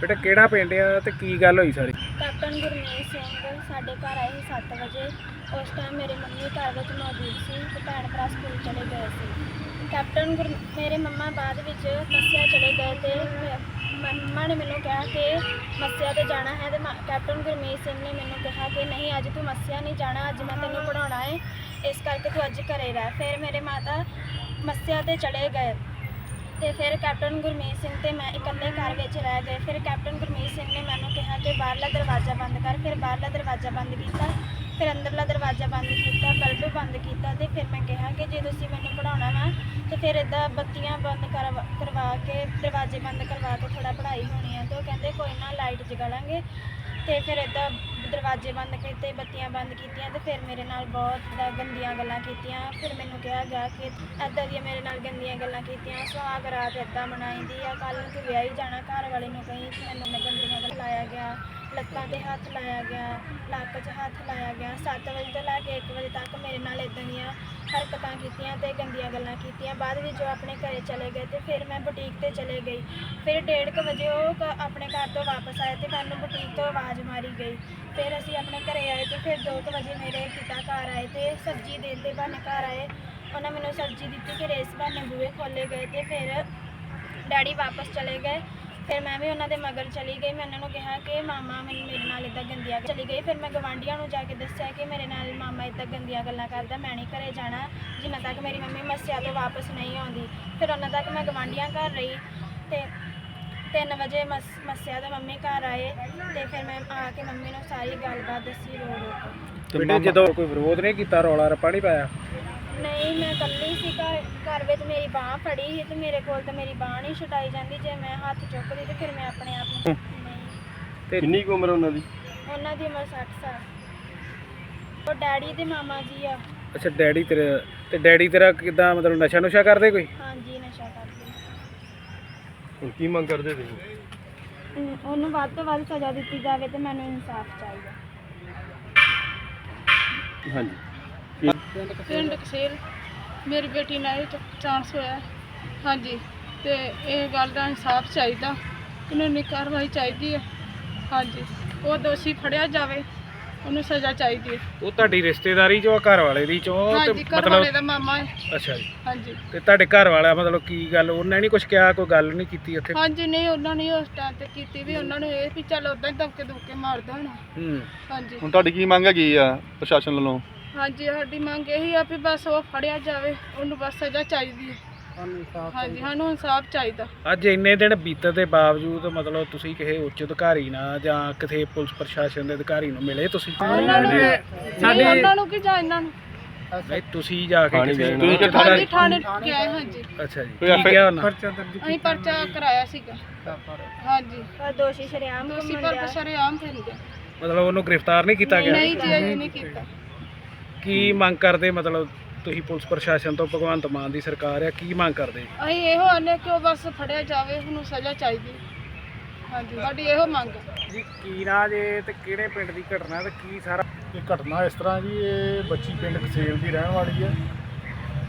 ਬੇਟਾ ਕਿਹੜਾ ਪਿੰਡ ਆ ਤੇ ਕੀ ਗੱਲ ਹੋਈ ਸਾਰੀ? ਕੈਪਟਨ ਗੁਰਮੀਤ ਸਿੰਘ ਸਾਡੇ ਘਰ ਆਏ ਸੀ 7 ਵਜੇ। ਉਸ ਟਾਈਮ ਮੇਰੇ ਮੰਮੀ ਘਰ ਵਿੱਚ ਮੌਜੂਦ ਸੀ ਤੇ ਭੈਣ ਭਰਾ ਸਕੂਲ ਚਲੇ ਗਏ ਸੀ। ਕੈਪਟਨ ਗੁਰ ਮੇਰੇ ਮੰਮਾ ਬਾਅਦ ਵਿੱਚ ਮੱਸਿਆ ਚਲੇ ਗਏ ਤੇ ਮੰਮਾ ਨੇ ਮੈਨੂੰ ਕਿਹਾ ਕਿ ਮੱਸਿਆ ਤੇ ਜਾਣਾ ਹੈ ਤੇ ਮ- ਕੈਪਟਨ ਗੁਰਮੀਤ ਸਿੰਘ ਨੇ ਮੈਨੂੰ ਕਿਹਾ ਕਿ ਨਹੀਂ, ਅੱਜ ਤੂੰ ਮੱਸਿਆ ਨਹੀਂ ਜਾਣਾ, ਅੱਜ ਮੈਂ ਤੈਨੂੰ ਪੜਾਉਣਾ ਹੈ ਇਸ ਕਰਕੇ ਤੂੰ ਅੱਜ ਘਰੇ ਰਹਿ। ਫਿਰ ਮੇਰੇ ਮਾਤਾ ਮੱਸਿਆ ਤੇ ਚਲੇ ਗਏ। ਤੇ ਫਿਰ ਕੈਪਟਨ ਗੁਰਮੀਤ ਸਿੰਘ ਤੇ ਮੈਂ ਇਕੱਲੇ ਘਰ ਵਿੱਚ ਰਹਿ ਗਏ। ਫਿਰ ਕੈਪਟਨ ਗੁਰਮੀਤ ਸਿੰਘ ਨੇ ਮੈਨੂੰ ਕਿਹਾ ਕਿ ਬਾਹਰਲਾ ਦਰਵਾਜ਼ਾ ਬੰਦ ਕਰ। ਫਿਰ ਬਾਹਰਲਾ ਦਰਵਾਜ਼ਾ ਬੰਦ ਕੀਤਾ। ਫਿਰ ਅੰਦਰਲਾ ਦਰਵਾਜ਼ਾ ਬੰਦ ਕੀਤਾ, ਬਲਬ ਬੰਦ ਕੀਤਾ ਤੇ ਫਿਰ ਮੈਂ ਕਿਹਾ ਕਿ ਜੇ ਤੁਸੀਂ ਮੈਨੂੰ ਪੜਾਉਣਾ ਵਾ, ਤੇ ਫਿਰ ਇਦਾਂ ਬੱਤੀਆਂ ਬੰਦ ਕਰਵਾ ਕਰਵਾ ਕੇ, ਦਰਵਾਜ਼ੇ ਬੰਦ ਕਰਵਾ ਕੇ ਥੋੜਾ ਪੜ੍ਹਾਈ ਹੋਣੀ ਆ ਤੇ ਉਹ ਕਹਿੰਦੇ ਕੋਈ ਨਾ ਲਾਈਟ ਜਗਾ ਲਾਂਗੇ ਤੇ ਫਿਰ ਇਦਾਂ ਦਰਵਾਜ਼ੇ ਬੰਦ ਕੀਤੇ, ਬੱਤੀਆਂ ਬੰਦ ਕੀਤੀਆਂ ਤੇ ਫਿਰ ਮੇਰੇ ਨਾਲ ਬਹੁਤ ਦਾ ਗੰਦੀਆਂ ਗੱਲਾਂ ਕੀਤੀਆਂ। ਫਿਰ ਮੈਨੂੰ ਕਿਹਾ ਗਿਆ ਕਿ ਐਦਾਂ ਦੀਆਂ ਮੇਰੇ ਨਾਲ ਗੰਦੀਆਂ ਗੱਲਾਂ ਕੀਤੀਆਂ, ਸੁਹਾਗ ਰਾਤ ਐਦਾਂ ਮਨਾਈਦੀ ਆ ਕੱਲ ਨੂੰ ਤੂੰ ਵਿਆਹੀ ਜਾਣਾ, ਘਰ ਵਾਲੇ ਨੂੰ ਕਹੀਂ ਕਿ ਮੈਨੂੰ ਮੈਂ ਗੰਦੀਆਂ ਗੱਲਾਂ ਲਾਇਆ ਗਿਆ। ਲੱਤਾਂ ਤੇ ਹੱਥ ਲਾਇਆ ਗਿਆ ਲੱਕ 'ਚ ਹੱਥ ਲਾਇਆ ਗਿਆ 7 ਵਜੇ ਤੋਂ ਲੈ ਕੇ 1 ਵਜੇ ਤੱਕ ਮੇਰੇ ਨਾਲ ਇਦਾਂ ਦੀਆਂ ਹਰਕਤਾਂ ਕੀਤੀਆਂ ਤੇ ਗੰਦੀਆਂ ਗੱਲਾਂ ਕੀਤੀਆਂ। ਬਾਅਦ ਵਿੱਚ ਉਹ ਆਪਣੇ ਘਰੇ ਚਲੇ ਗਏ ਤੇ ਫਿਰ ਮੈਂ ਬੁਟੀਕ ਤੇ ਚਲੇ ਗਈ। ਫਿਰ 1:30 ਵਜੇ ਉਹ ਕ- ਆਪਣੇ ਘਰ ਤੋਂ ਵਾਪਸ ਆਏ ਤੇ ਮੈਨੂੰ ਬੁਟੀਕ ਤੋਂ ਆਵਾਜ਼ ਮਾਰੀ ਗਈ। ਫਿਰ ਅਸੀਂ ਆਪਣੇ ਘਰੇ ਆਏ ਤੇ ਫਿਰ 2 ਵਜੇ ਮੇਰੇ ਪਿਤਾ ਘਰ ਆਏ ਤੇ ਸਬਜ਼ੀ ਦੇਣ ਦੇ ਬਹਾਨੇ ਘਰ ਆਏ। ਉਹਨਾਂ ਮੈਨੂੰ ਸਬਜ਼ੀ ਦਿੱਤੀ ਫਿਰ ਇਸ ਬਹਾਨੇ ਬੂਹੇ ਖੋਲੇ ਗਏ ਤੇ ਫਿਰ ਡੈਡੀ ਵਾਪਸ ਚਲੇ ਗਏ। ਫਿਰ ਮੈਂ ਵੀ ਉਹਨਾਂ ਦੇ ਮਗਰ ਚਲੀ ਗਈ। ਮੈਂ ਉਹਨਾਂ ਨੂੰ ਕਿਹਾ ਕਿ ਮਾਮਾ ਮੈਨੂੰ ਮੇਰੇ ਨਾਲ ਇਦਾਂ ਗੰਦੀਆਂ ਚਲੀ ਗਈ। ਫਿਰ ਮੈਂ ਗਵਾਂਢੀਆਂ ਨੂੰ ਜਾ ਕੇ ਦੱਸਿਆ ਕਿ ਮੇਰੇ ਨਾਲ ਮਾਮਾ ਇਦਾਂ ਗੰਦੀਆਂ ਗੱਲਾਂ ਕਰਦਾ, ਮੈਂ ਨਹੀਂ ਘਰੇ ਜਾਣਾ। ਜਿੰਨਾ ਤੱਕ ਮੇਰੀ ਮੰਮੀ ਮੱਸਿਆ ਤੋਂ ਵਾਪਸ ਨਹੀਂ ਆਉਂਦੀ। ਫਿਰ ਉਹਨਾਂ ਤੱਕ ਮੈਂ ਗਵਾਂਢੀਆਂ ਘਰ ਰਹੀ ਤੇ 3 ਵਜੇ ਮਸ- ਮੱਸਿਆ ਦੇ ਮੰਮੀ ਘਰ ਆਏ ਤੇ ਫਿਰ ਮੈਂ ਆ ਕੇ ਮੰਮੀ ਨੂੰ ਸਾਰੀ ਗੱਲਬਾਤ ਦੱਸੀ ਰੋ ਰੋ ਕੇ ਬੇਟਾ ਜਦੋਂ ਕੋਈ ਵਿਰੋਧ ਨਹੀਂ ਕੀਤਾ, ਰੌਲਾ ਰੱਪਾ ਨਹੀਂ ਪਾਇਆ? ਨਹੀਂ ਮੈਂ ਇਕੱਲੀ ਸੀ ਘਰ ਘਰ ਵਿੱਚ ਮੇਰੀ ਬਾਹ ਫੜੀ ਸੀ ਤੇ ਮੇਰੇ ਕੋਲ ਤਾਂ ਮੇਰੀ ਬਾਹ ਨਹੀਂ ਛੁਡਾਈ ਜਾਂਦੀ। ਜੇ ਮੈਂ ਹੱਥ ਚੁੱਕਦੀ ਤੇ ਫਿਰ ਮੈਂ ਆਪਣੇ ਆਪ ਨੂੰ ਨਹੀਂ। ਤੇ ਕਿੰਨੀ ਕੁ ਉਮਰ ਉਹਨਾਂ ਦੀ? ਉਹਨਾਂ ਦੀ ਉਮਰ 60 ਸਾਲ। ਉਹ ਡੈਡੀ ਦੇ ਮਾਮਾ ਜੀ ਆ। ਅੱਛਾ ਡੈਡੀ ਤੇਰੇ ਤੇ ਡੈਡੀ ਤੇਰਾ ਕਿਦਾਂ ਮਤਲਬ ਨਸ਼ਾ ਨੁਸ਼ਾ ਕਰਦੇ ਕੋਈ? ਹਾਂਜੀ ਨਸ਼ਾ ਕਰਦੇ। ਹੁਣ ਕੀ ਮੰਗ ਕਰਦੇ ਤੁਸੀਂ? ਅਮ, ਉਹਨੂੰ ਵੱਧ ਤੋਂ ਵੱਧ ਸਜ਼ਾ ਦਿੱਤੀ ਜਾਵੇ ਤੇ ਮੈਨੂੰ ਇਨਸਾਫ ਚਾਹੀਦਾ। ਹਾਂਜੀ। ਪਿੰਡ ਮੇਰੀ ਬੇਟੀ ਨਾਲ ਇਹ ਚਾਂਸ ਹੋਇਆ ਹਾਂਜੀ ਤੇ ਇਹ ਗੱਲ ਦਾ ਇਨਸਾਫ ਚਾਹੀਦਾ। ਕਾਨੂੰਨੀ ਕਾਰਵਾਈ ਚਾਹੀਦੀ ਹੈ। ਹਾਂਜੀ ਉਹ ਦੋਸ਼ੀ ਫੜਿਆ ਜਾਵੇ ਉਹਨੂੰ ਸਜ਼ਾ ਚਾਹੀਦੀ ਹੈ। ਉਹ ਤੁਹਾਡੀ ਰਿਸ਼ਤੇਦਾਰੀ ਚੋਂ ਆ, ਘਰ ਵਾਲੇ ਦੀ ਚੋਂ? ਤੇ ਹਾਂਜੀ ਘਰ ਵਾਲੇ ਮਤਲਬ ਦਾ ਮਾਮਾ ਹੈ। ਅੱਛਾ ਜੀ। ਹਾਂਜੀ। ਤੇ ਤੁਹਾਡੇ ਘਰ ਵਾਲਾ ਮਤਲਬ ਕੀ ਗੱਲ ਉਹਨੇ ਨਹੀਂ ਕੁਝ ਕਿਹਾ ਕੋਈ ਗੱਲ ਨਹੀਂ ਕੀਤੀ ਉੱਥੇ? ਹਾਂਜੀ ਨਹੀਂ ਉਹਨਾਂ ਨੇ ਉਸ ਟਾਈਮ ਤੇ ਕੀਤੀ ਵੀ ਉਹਨਾਂ ਨੂੰ ਇਹ ਵੀ ਚੱਲ ਉਦਾਂ ਹੀ ਦਬਕੇ ਦੁਬਕੇ ਮਾਰਦਾ ਹੋਣਾ। ਹੂੰ। ਹਾਂਜੀ। ਹੁਣ ਤੁਹਾਡੀ ਕੀ ਮੰਗ ਹੈਗੀ ਆ ਪ੍ਰਸ਼ਾਸਨ ਵੱਲੋਂ? ਹਾਂਜੀ ਸਾਡੀ ਮੰਗ ਇਹੀ ਆ ਵੀ ਬਸ ਉਹ ਫੜਿਆ ਜਾਵੇ ਉਹਨੂੰ ਬਸ ਸਜ਼ਾ ਚਾਹੀਦੀ ਹੈ। ਹਾਂਜੀ ਸਾਨੂੰ ਇਨਸਾਫ ਚਾਹੀਦਾ। ਅੱਜ ਇੰਨੇ ਦਿਨ ਬੀਤਣ ਦੇ ਬਾਵਜੂਦ ਮਤਲਬ ਤੁਸੀਂ ਕਿਸੇ ਉੱਚ ਅਧਿਕਾਰੀ ਨਾਲ ਜਾਂ ਕਿਸੇ ਪੁਲਿਸ ਪ੍ਰਸ਼ਾਸਨ ਦੇ ਅਧਿਕਾਰੀ ਨੂੰ ਮਿਲੇ ਤੁਸੀਂ? ਉਹਨਾਂ ਨੂੰ ਨਹੀਂ ਉਹਨਾਂ ਨੂੰ ਕੀ ਜਾਂ ਇਹਨਾਂ ਨੂੰ? ਨਹੀਂ ਤੁਸੀਂ ਜਾ ਕੇ ਕਿਸੇ ਗਏ ਨਾ। ਤੁਸੀਂ ਹਾਂਜੀ ਥਾਣੇ ਗਿਆ ਹਾਂਜੀ। ਅੱਛਾ ਜੀ ਕੋਈ ਕੀ ਕਿਹਾ ਉਹਨਾਂ ਅਸੀਂ ਪਰਚਾ ਕਰਾਇਆ ਸੀਗਾ। ਹਾਂਜੀ। ਪਰ ਦੋਸ਼ੀ ਸ਼ਰੇਆਮ ਦੋਸ਼ੀ ਪਰ। ਸ਼ਰੇਆਮ ਫਿਰਦੇ ਮਤਲਬ ਉਹਨੂੰ ਗ੍ਰਿਫਤਾਰ ਨਹੀਂ ਕੀਤਾ ਗਿਆ? ਨਹੀਂ ਜੀ ਨਹੀਂ ਕੀਤਾ। ਕੀ ਮੰਗ ਕਰਦੇ? ਮਤਲਬ ਤੁਸੀਂ ਪੁਲਿਸ ਪ੍ਰਸ਼ਾਸਨ ਤੋਂ ਭਗਵੰਤ ਮਾਨ ਦੀ ਸਰਕਾਰ ਆ ਕੀ ਮੰਗ ਕਰਦੇ? ਅਸੀਂ ਇਹੋ ਆਨੇ ਕਿ ਉਹ ਬਸ ਫੜਿਆ ਜਾਵੇ ਉਹਨੂੰ ਸਜ਼ਾ ਚਾਹੀਦੀ। ਹਾਂਜੀ ਸਾਡੀ ਇਹੋ ਮੰਗ। ਜੀ ਕੀ ਨਾ ਜੇ ਤੇ ਕਿਹੜੇ ਪਿੰਡ ਦੀ ਘਟਨਾ ਤੇ ਕੀ ਸਾਰਾ ਇਹ ਘਟਨਾ ਇਸ ਤਰ੍ਹਾਂ ਜੀ ਇਹ ਬੱਚੀ ਪਿੰਡ ਕਸੇਲ ਦੀ ਰਹਿਣ ਵਾਲੀ ਹੈ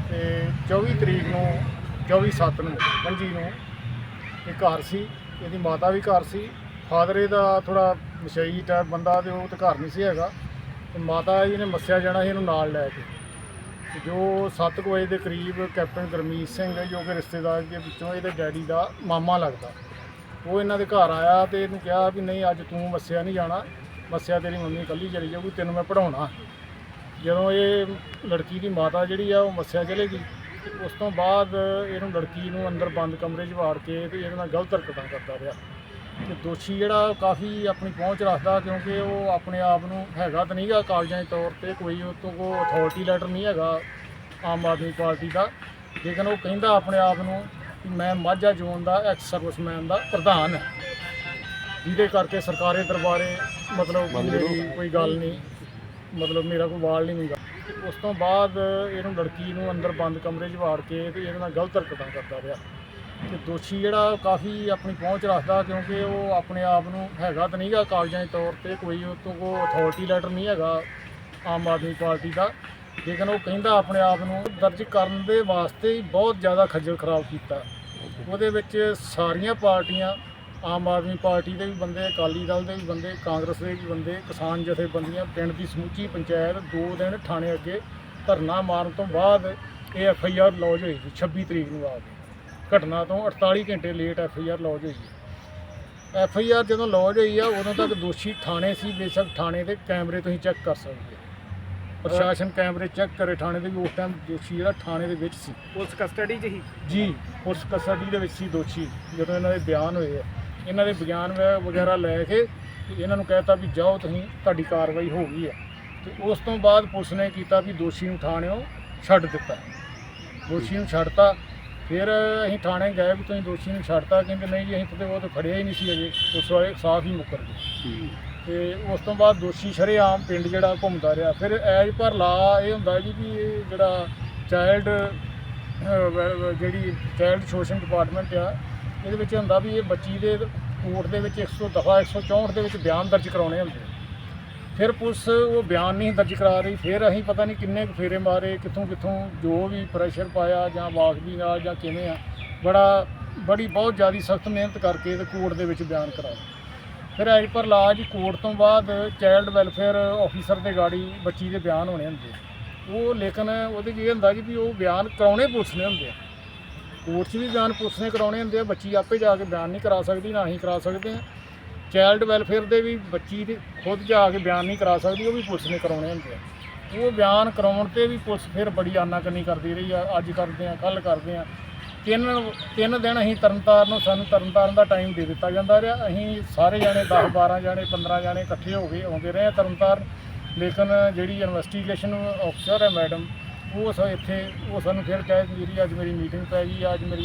ਤੇ 24 ਤਰੀਕ ਨੂੰ 24 ਸੱਤ ਨੂੰ 25 ਨੂੰ ਇਹ ਘਰ ਸੀ ਇਹਦੀ ਮਾਤਾ ਵੀ ਘਰ ਸੀ। ਫਾਦਰ ਇਹਦਾ ਥੋੜਾ ਮਸ਼ਈ ਟਾਈਪ ਬੰਦਾ ਤੇ ਉਹ ਤੇ ਘਰ ਨਹੀਂ ਸੀ ਹੈਗਾ। ਤੇ ਮਾਤਾ ਜੀ ਨੇ ਮੱਸਿਆ ਜਾਣਾ ਸੀ ਇਹਨੂੰ ਨਾਲ ਲੈ ਕੇ। ਤੇ ਜੋ 7 ਵਜੇ ਦੇ ਕਰੀਬ ਕੈਪਟਨ ਗੁਰਮੀਤ ਸਿੰਘ ਜੋ ਕਿ ਰਿਸ਼ਤੇਦਾਰ ਦੇ ਵਿੱਚੋਂ ਇਹਦੇ ਡੈਡੀ ਦਾ ਮਾਮਾ ਲੱਗਦਾ। ਉਹ ਇਹਨਾਂ ਦੇ ਘਰ ਆਇਆ ਤੇ ਇਹਨੂੰ ਕਿਹਾ ਵੀ ਨਹੀਂ, ਅੱਜ ਤੂੰ ਮੱਸਿਆ ਨਹੀਂ ਜਾਣਾ। ਮੱਸਿਆ ਤੇਰੀ ਮੰਮੀ ਇਕੱਲੀ ਚਲੀ ਜਾਊਗੀ, ਤੈਨੂੰ ਮੈਂ ਪੜਾਉਣਾ ਜਦੋਂ ਇਹ ਲੜਕੀ ਦੀ ਮਾਤਾ ਜਿਹੜੀ ਆ, ਉਹ ਮੱਸਿਆ ਚਲੇ ਗਈ। ਉਸ ਤੋਂ ਬਾਅਦ ਇਹਨੂੰ ਲੜਕੀ ਨੂੰ ਅੰਦਰ ਬੰਦ ਕਮਰੇ 'ਚ ਵਾੜ ਕੇ ਤੇ ਇਹਦੇ ਨਾਲ ਗਲਤ ਹਰਕਤਾਂ ਕਰਦਾ ਰਿਹਾ। ਤੇ ਦੋਸ਼ੀ ਜਿਹੜਾ ਕਾਫੀ ਆਪਣੀ ਪਹੁੰਚ ਰੱਖਦਾ ਕਿਉਂਕਿ ਉਹ ਆਪਣੇ ਆਪ ਨੂੰ ਹੈਗਾ ਤਾਂ ਨਹੀਂਗਾ ਕਾਗਜ਼ਾਂ ਦੇ ਤੌਰ ਤੇ ਕੋਈ ਉਹ ਤੋਂ ਕੋ ਅਥਾਰਟੀ ਲੈਟਰ ਨਹੀਂ ਹੈਗਾ ਆਮ ਆਦਮੀ ਪਾਰਟੀ ਦਾ। ਲੇਕਿਨ ਉਹ ਕਹਿੰਦਾ ਆਪਣੇ ਆਪ ਨੂੰ ਕਿ ਮੈਂ ਮਾਝਾ ਜ਼ੋਨ ਦਾ ਐਕਸ ਸਰਵਿਸਮੈਨ ਦਾ ਪ੍ਰਧਾਨ ਹੈ। ਜਿਹਦੇ ਕਰਕੇ ਸਰਕਾਰੀ ਦਰਬਾਰੇ ਮਤਲਬ ਮੇਰੀ ਕੋਈ ਗੱਲ ਨਹੀਂ ਮਤਲਬ ਮੇਰਾ ਕੋਈ ਵਾਲ ਨਹੀਂ ਮਿਲਦਾ ਉਸ ਤੋਂ ਬਾਅਦ ਇਹਨੂੰ ਲੜਕੀ ਨੂੰ ਅੰਦਰ ਬੰਦ ਕਮਰੇ 'ਚ ਵਾੜ ਕੇ ਤੇ ਇਹਦੇ ਨਾਲ ਗਲਤ ਹਰਕਤਾਂ ਕਰਦਾ ਰਿਹਾ। ਤੇ ਦੋਸ਼ੀ ਜਿਹੜਾ ਕਾਫੀ ਆਪਣੀ ਪਹੁੰਚ ਰੱਖਦਾ ਕਿਉਂਕਿ ਉਹ ਆਪਣੇ ਆਪ ਨੂੰ ਹੈਗਾ ਤਾਂ ਨਹੀਂਗਾ ਕਾਗਜ਼ਾਂ ਦੇ ਤੌਰ ਤੇ, ਕੋਈ ਉਹ ਤੋਂ ਕੋ ਅਥਾਰਟੀ ਲੈਟਰ ਨਹੀਂ ਹੈਗਾ ਆਮ ਆਦਮੀ ਪਾਰਟੀ ਦਾ। ਲੇਕਿਨ ਉਹ ਕਹਿੰਦਾ ਆਪਣੇ ਆਪ ਨੂੰ ਦਰਜ ਕਰਨ ਦੇ ਵਾਸਤੇ ਹੀ ਬਹੁਤ ਜ਼ਿਆਦਾ ਖੱਜਲ ਖਰਾਬ ਕੀਤਾ। ਉਹਦੇ ਵਿੱਚ ਸਾਰੀਆਂ ਪਾਰਟੀਆਂ, ਆਮ ਆਦਮੀ ਪਾਰਟੀ ਦੇ ਵੀ ਬੰਦੇ, ਅਕਾਲੀ ਦਲ ਦੇ ਵੀ ਬੰਦੇ, ਕਾਂਗਰਸ ਦੇ ਵੀ ਬੰਦੇ, ਕਿਸਾਨ ਜਥੇਬੰਦੀਆਂ, ਪਿੰਡ ਦੀ ਸਮੁੱਚੀ ਪੰਚਾਇਤ ਦੋ ਦਿਨ ਥਾਣੇ ਅੱਗੇ ਧਰਨਾ ਮਾਰਨ ਤੋਂ ਬਾਅਦ ਇਹ ਐਫ ਆਈ ਆਰ ਲੌਜ ਹੋਈ ਸੀ 26 ਤਰੀਕ ਨੂੰ ਆ ਕੇ। ਘਟਨਾ ਤੋਂ 48 ਘੰਟੇ late F I R lodge ਹੋਈ ਹੈ। ਐਫ ਆਈ ਆਰ ਜਦੋਂ ਲੌਜ ਹੋਈ ਆ ਉਦੋਂ ਤੱਕ ਦੋਸ਼ੀ ਥਾਣੇ ਸੀ ਬੇਸ਼ੱਕ ਥਾਣੇ ਦੇ ਕੈਮਰੇ ਤੁਸੀਂ ਚੈੱਕ ਕਰ ਸਕਦੇ ਹੋ। ਪ੍ਰਸ਼ਾਸਨ ਕੈਮਰੇ ਚੈੱਕ ਕਰੇ ਥਾਣੇ ਦੇ ਵੀ ਉਸ ਟਾਈਮ ਦੋਸ਼ੀ ਜਿਹੜਾ ਥਾਣੇ ਦੇ ਵਿੱਚ ਸੀ। ਪੁਲਿਸ ਕਸਟਡੀ 'ਚ ਹੀ? ਜੀ ਪੁਲਿਸ ਕਸਟਡੀ ਦੇ ਵਿੱਚ ਸੀ ਦੋਸ਼ੀ ਜਦੋਂ ਇਹਨਾਂ ਦੇ ਬਿਆਨ ਹੋਏ ਆ। ਇਹਨਾਂ ਦੇ ਬਿਆਨ ਵਗੈਰਾ ਲੈ ਕੇ ਇਹਨਾਂ ਨੂੰ ਕਹਿਤਾ ਵੀ ਜਾਓ ਤੁਸੀਂ ਤੁਹਾਡੀ ਕਾਰਵਾਈ ਹੋ ਗਈ ਹੈ ਤੇ ਉਸ ਤੋਂ ਬਾਅਦ ਪੁਲਿਸ ਨੇ ਕੀਤਾ ਵੀ ਦੋਸ਼ੀ ਨੂੰ ਥਾਣਿਓਂ ਛੱਡ ਦਿੱਤਾ। ਦੋਸ਼ੀ ਨੂੰ ਛੱਡਤਾ। ਫਿਰ ਅਸੀਂ ਥਾਣੇ ਗਏ ਵੀ ਤੁਸੀਂ ਦੋਸ਼ੀ ਨੂੰ ਛੱਡਤਾ ਕਹਿੰਦੇ ਨਹੀਂ ਜੀ, ਅਸੀਂ ਤਾਂ ਉਹ ਤਾਂ ਫੜਿਆ ਹੀ ਨਹੀਂ ਸੀ ਅਜੇ। ਉਸ ਵਾਲੇ ਸਾਫ਼ ਹੀ ਮੁੱਕਰ ਗਏ। ਤੇ ਉਸ ਤੋਂ ਬਾਅਦ ਦੋਸ਼ੀ ਸ਼ਰੇਆਮ ਪਿੰਡ ਜਿਹੜਾ ਘੁੰਮਦਾ ਰਿਹਾ। ਫਿਰ ਐਜ ਪਰ ਲਾ ਇਹ ਹੁੰਦਾ ਜੀ ਵੀ ਇਹ ਜਿਹੜਾ ਚਾਈਲਡ ਜਿਹੜੀ ਚਾਈਲਡ ਸ਼ੋਸ਼ਣ ਡਿਪਾਰਟਮੈਂਟ ਆ, ਇਹਦੇ ਵਿੱਚ ਹੁੰਦਾ ਵੀ ਇਹ ਬੱਚੀ ਦੇ ਕੋਰਟ ਦੇ ਵਿੱਚ 100 ਦਫਾ 164 ਦੇ ਵਿੱਚ ਬਿਆਨ ਦਰਜ ਕਰਾਉਣੇ ਹੁੰਦੇ ਫਿਰ ਪੁਲਿਸ ਉਹ ਬਿਆਨ ਨਹੀਂ ਦਰਜ ਕਰਾ ਰਹੀ, ਫਿਰ ਅਸੀਂ ਪਤਾ ਨਹੀਂ ਕਿੰਨੇ ਕੁ ਫੇਰੇ ਮਾਰੇ, ਕਿੱਥੋਂ ਕਿੱਥੋਂ ਜੋ ਵੀ ਪ੍ਰੈਸ਼ਰ ਪਾਇਆ ਜਾਂ ਵਾਕਬੀ ਨਾਲ ਜਾਂ ਕਿਵੇਂ ਆ, ਬੜਾ, ਬੜੀ ਬਹੁਤ ਜ਼ਿਆਦਾ ਸਖਤ ਮਿਹਨਤ ਕਰਕੇ ਤੇ ਕੋਰਟ ਦੇ ਵਿੱਚ ਬਿਆਨ ਕਰਾਇਆ। ਫਿਰ ਐਜ ਪਰ ਲਾਜ ਕੋਰਟ ਤੋਂ ਬਾਅਦ ਚਾਈਲਡ ਵੈਲਫੇਅਰ ਆਫੀਸਰ ਦੇ ਗਾੜੀ ਬੱਚੀ ਦੇ ਬਿਆਨ ਹੋਣੇ ਹੁੰਦੇ ਉਹ ਲੇਕਿਨ ਉਹਦੇ 'ਚ ਇਹ ਹੁੰਦਾ ਜੀ ਵੀ ਉਹ ਬਿਆਨ ਕਰਾਉਣੇ ਪੁਲਿਸ ਨੇ ਹੁੰਦੇ ਆ। ਕੋਰਟ 'ਚ ਵੀ ਬਿਆਨ ਪੁਲਿਸ ਨੇ ਕਰਾਉਣੇ ਹੁੰਦੇ ਆ, ਬੱਚੀ ਆਪੇ ਜਾ ਕੇ ਬਿਆਨ ਨਹੀਂ ਕਰਾ ਸਕਦੀ, ਨਾ ਅਸੀਂ ਕਰਾ ਸਕਦੇ ਆ। ਚਾਈਲਡ ਵੈਲਫੇਅਰ ਦੇ ਵੀ ਬੱਚੀ ਦੇ ਖੁਦ ਜਾ ਕੇ ਬਿਆਨ ਨਹੀਂ ਕਰਾ ਸਕਦੀ, ਉਹ ਵੀ ਪੁਲਿਸ ਨੇ ਕਰਾਉਣੇ ਹੁੰਦੇ ਆ। ਉਹ ਬਿਆਨ ਕਰਾਉਣ ਤੇ ਵੀ ਪੁਲਿਸ ਫਿਰ ਬੜੀ ਆਨਾਕਾਨੀ ਕਰਦੀ ਰਹੀ ਆ, ਅੱਜ ਕਰਦੇ ਆ ਕੱਲ ਕਰਦੇ ਆ। ਤਿੰਨ ਤਿੰਨ ਦਿਨ ਅਸੀਂ ਤਰਨਤਾਰਨ ਨੂੰ, ਸਾਨੂੰ ਤਰਨਤਾਰਨ ਦਾ ਟਾਈਮ ਦੇ ਦਿੱਤਾ ਜਾਂਦਾ ਰਿਹਾ। ਅਸੀਂ ਸਾਰੇ ਜਾਣੇ 10 12 ਜਾਣੇ 15 ਜਾਣੇ ਇਕੱਠੇ ਹੋ ਕੇ ਆਉਂਦੇ ਰਹੇ ਆ ਤਰਨਤਾਰਨ। ਲੇਕਿਨ ਜਿਹੜੀ ਇਨਵੈਸਟੀਗੇਸ਼ਨ ਅਫਸਰ ਹੈ ਮੈਡਮ ਉਹ ਸ, ਇੱਥੇ, ਉਹ ਸਾਨੂੰ ਫਿਰ ਕਹੇ ਮੇਰੀ ਅੱਜ ਮੇਰੀ ਮੀਟਿੰਗ ਪੈ ਗਈ, ਅੱਜ ਮੇਰੀ